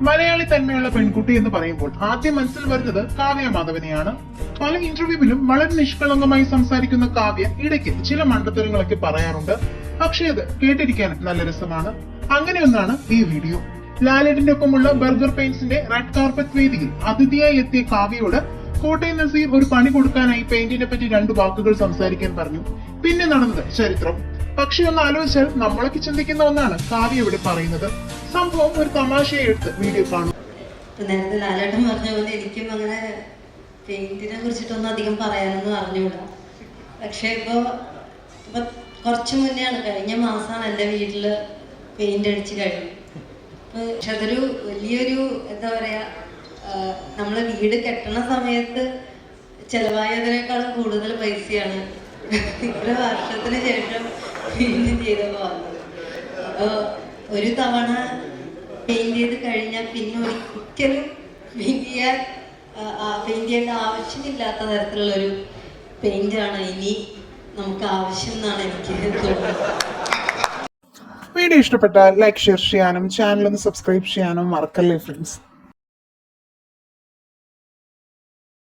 മലയാളി തന്മയുള്ള പെൺകുട്ടി എന്ന് പറയുമ്പോൾ ആദ്യം മനസ്സിൽ വരുന്നത് കാവ്യ മാധവനെയാണ്. പല ഇന്റർവ്യൂവിലും വളരെ നിഷ്കളങ്കമായി സംസാരിക്കുന്ന കാവ്യ ഇടയ്ക്ക് ചില മണ്ടത്തരങ്ങളൊക്കെ പറയാറുണ്ട്. പക്ഷേ അത് കേട്ടിരിക്കാൻ നല്ല രസമാണ്. അങ്ങനെയൊന്നാണ് ഈ വീഡിയോ ലാലേട്ടിന്റെ ഒപ്പമുള്ള ബർഗർ പെയിന്റ്സിന്റെ റെഡ് കാർപ്പറ്റ് വേദിയിൽ അതിഥിയായി എത്തിയ കാവ്യയോട് കോട്ടയം നസീർ ഒരു പണി കൊടുക്കാനായി പെയിന്റിനെ പറ്റി രണ്ട് വാക്കുകൾ സംസാരിക്കാൻ പറഞ്ഞു. പിന്നെ നടന്നത് ചരിത്രം. പക്ഷെ ഒന്ന് ആലോചിച്ചാൽ നമ്മളൊക്കെ ചിന്തിക്കുന്ന ഒന്നാണ് കാവ്യ ഇവിടെ പറയുന്നത്. സംഭവം ഒരു തമാശ എടുത്ത് വീഡിയോ കാണും. നേരത്തെ ലാലേട്ടൻ പറഞ്ഞ പോലെ എനിക്കും അങ്ങനെ പെയിന്റിനെ കുറിച്ചിട്ടൊന്നും അധികം പറയാനൊന്നും അറിഞ്ഞൂടാ. പക്ഷെ ഇപ്പൊ ഇപ്പൊ കുറച്ച് മുന്നെയാണ് കഴിഞ്ഞ മാസമാണ് എന്റെ വീട്ടിൽ പെയിന്റ് അടിച്ച് കഴിഞ്ഞു പക്ഷെ അതൊരു വലിയൊരു എന്താ പറയാ നമ്മൾ വീട് കെട്ടണ സമയത്ത് ചെലവായതിനേക്കാളും കൂടുതൽ പൈസയാണ് ഇത്ര വർഷത്തിന് ശേഷം പെയിന്റ് ചെയ്തപ്പോ വന്നത് അപ്പൊ ഒരു തവണ പെയിന്റ് ചെയ്ത് കഴിഞ്ഞാൽ പിന്നെ ഒരിക്കലും പെയിന്റ് ചെയ്യാൻ പെയിന്റ് ചെയ്യേണ്ട ആവശ്യമില്ലാത്ത തരത്തിലുള്ളൊരു പെയിന്റ് ആണ് ഇനി നമുക്ക് ആവശ്യം എന്നാണ് എനിക്ക് തോന്നുന്നത്. വീഡിയോ ഇഷ്ടപ്പെട്ടാൽ ലൈക്ക് ഷെയർ ചെയ്യാനും ചാനൽ ഒന്ന് സബ്സ്ക്രൈബ് ചെയ്യാനും മറക്കല്ലേ ഫ്രണ്ട്സ്